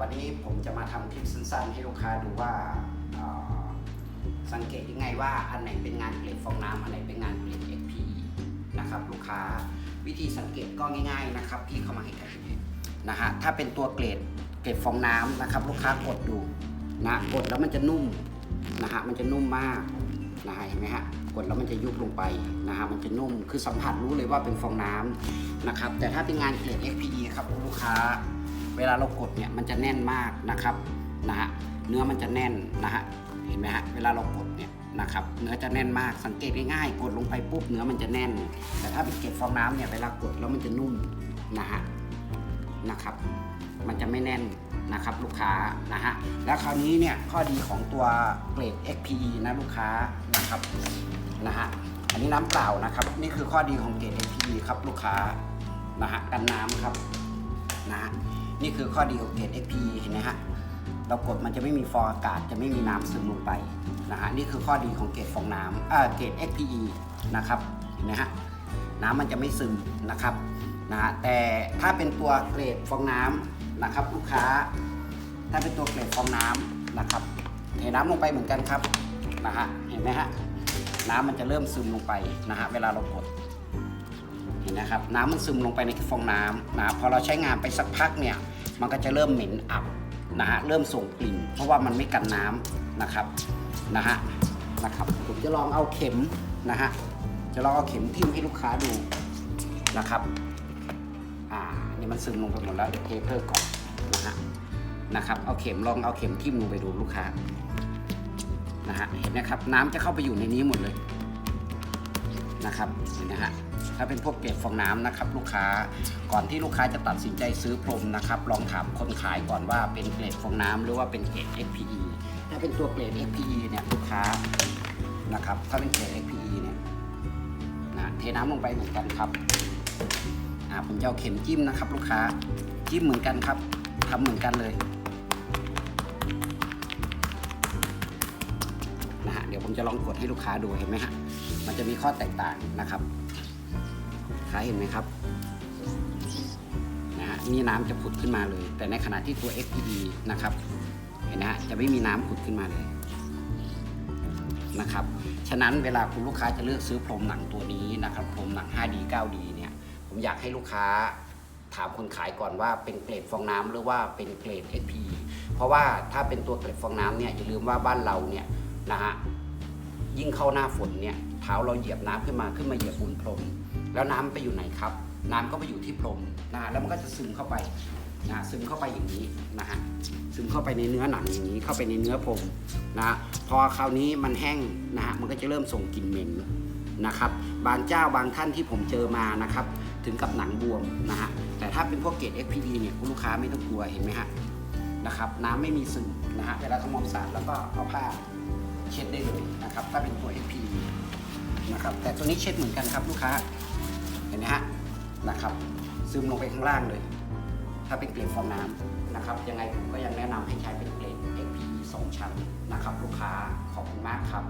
วันนี้ผมจะมาทำคลิปสั้นๆ ให้ลูกค้าดูว่าอ่าสังเกตยังไงว่าอันไหนเป็นงานเกล็ดฟองน้ำอันไหนเป็นงานเกล็ด XPE นะครับลูกค้าวิธีสังเกตก็ง่ายๆนะครับพี่เข้ามาให้กันนะฮะถ้าเป็นตัวเกล็ดเกล็ดฟองน้ำนะครับ ลูกค้ากดดูนะกดแล้วมันจะนุ่มนะฮะมันจะนุ่มมากนะฮะเห็นไหมฮะกดแล้วมันจะยุบลงไปนะฮะมันจะนุ่มคือสัมผัสรู้เลยว่าเป็นฟองน้ำนะครับแต่ถ้าเป็นงานเกล็ด XPE ครับลูกค้า เวลาเรากดเนี่ยมันจะแน่นมากนะครับนะฮะเนื้อมันจะแน่นนะฮะเห็นไหมฮะเวลาเรากดเนี่ยนะครับเนื้อจะแน่นมากสังเกตง่ายๆกดลงไปปุ๊บเนื้อมันจะแน่น แต่ถ้าเป็นเกล็ดฟองน้ำเนี่ยเวลากดแล้วมันจะนุ่มนะฮะนะครับ มันจะไม่แน่นนะครับลูกค้านะฮะแล้วคราวนี้เนี่ยข้อดีของตัวเกรด XPE นะลูกค้านะครับนะฮะอันนี้น้ำเปล่านะครับ นี่คือข้อดีของเกรด XPE ครับลูกค้านะฮะกันน้ำครับนะฮะ นี่คือข้อดีของเกรด XP เห็นไหมฮะเรากดมันจะไม่มีฟองอากาศจะไม่มีน้ำซึมลงไปนะฮะนี่คือข้อดีของเกรดฟองน้ำอ่าเกรด XPE นะครับเห็นไหมฮะน้ำมันจะไม่ซึมนะครับนะฮะแต่ถ้าเป็นตัวเกรดฟองน้ำนะครับลูกค้า ถ้าเป็นตัวเกล็ดฟองน้ำนะครับเทน้ำลงไปเหมือนกันครับนะฮะเห็นไหมฮะน้ำมันจะเริ่มซึมลงไปนะฮะเวลาเรากด นะครับน้ำมันซึมลงไปในฟองน้ำนะพอเราใช้งานไปสักพักเนี่ยมันก็จะเริ่มเหม็นอับนะฮะเริ่มส่งกลิ่น เพราะว่ามันไม่กันน้ำนะครับนะฮะนะครับผมจะลองเอาเข็มนะฮะจะลองเอาเข็มทิ่มให้ลูกค้าดูนะครับอ่านี่มันซึมลงไปหมดแล้วเดี๋ยวเทเพิ่มก่อนนะฮะนะครับเอาเข็มลองเอาเข็มทิ่มลงไปดูลูกค้านะฮะเห็นนะครับ น้ำจะเข้าไปอยู่ในนี้หมดเลย นะครับนะฮะถ้าเป็นพวกเกล็ดฟองน้ำนะครับ ลูกค้าก่อนที่ลูกค้าจะตัดสินใจซื้อพรมนะครับ ลองถามคนขายก่อนว่าเป็นเกล็ดฟองน้ำหรือว่าเป็นเกล็ด FPE ถ้าเป็นตัวเกล็ด FPE เนี่ยลูกค้านะครับ ถ้าเป็นเกล็ด FPE เนี่ยนะเทน้ำลงไปเหมือนกันครับอ่าผมจะเอาเข็มจิ้มนะครับ ลูกค้าจิ้มเหมือนกันครับทำเหมือนกันเลย ผมจะลองกดให้ลูกค้าดูเห็นไหมฮะ มันจะมีข้อแตกต่างนะครับลูกค้าเห็นไหมครับนะฮะนี่น้ำจะผุดขึ้นมาเลย แต่ในขณะที่ตัว FPE นะครับ เห็นนะฮะ จะไม่มีน้ำผุดขึ้นมาเลยนะครับ ฉะนั้นเวลาคุณลูกค้าจะเลือกซื้อพรมหนังตัวนี้นะครับพรมหนัง 5D 9D เนี่ย ผมอยากให้ลูกค้าถามคนขายก่อนว่าเป็นเกรดฟองน้ำหรือว่าเป็นเกรด SP เพราะว่าถ้าเป็นตัวเกรดฟองน้ำเนี่ยอย่าลืมว่าบ้านเราเนี่ยนะฮะ ยิ่งเข้าหน้าฝนเนี่ยเท้าเราเหยียบน้ำขึ้นมาขึ้นมาเหยียบบุนพรม แล้วน้ำไปอยู่ไหนครับ น้ำก็ไปอยู่ที่พรมนะแล้วมันก็จะซึมเข้าไปนะซึมเข้าไปอย่างนี้นะฮะซึมเข้าไปในเนื้อหนังอย่างนี้เข้าไปในเนื้อพรมนะพอคราวนี้มันแห้งนะฮะมันก็จะเริ่มส่งกลิ่นเหม็นนะครับบางเจ้าบางท่านที่ผมเจอมานะครับถึงกับหนังบวมนะฮะแต่ถ้าเป็นพวกเกรด FPD เนี่ยคุณลูกค้าไม่ต้องกลัวเห็นไหมฮะนะครับน้ำไม่มีซึมนะฮะเวลาทำความสะอาดแล้วก็เอาผ้า เช็ดได้เลยนะครับถ้าเป็นตัว FPD นะครับแต่ตัวนี้เช็ดเหมือนกันครับลูกค้าเห็นไหมฮะนะครับ ซึมลงไปข้างล่างเลย ถ้าเป็นเกรดฟองน้ำนะครับ ยังไงผมก็ยังแนะนำให้ใช้เป็นเกรด FPD 2ชั้นนะครับ ลูกค้าขอบคุณมากครับ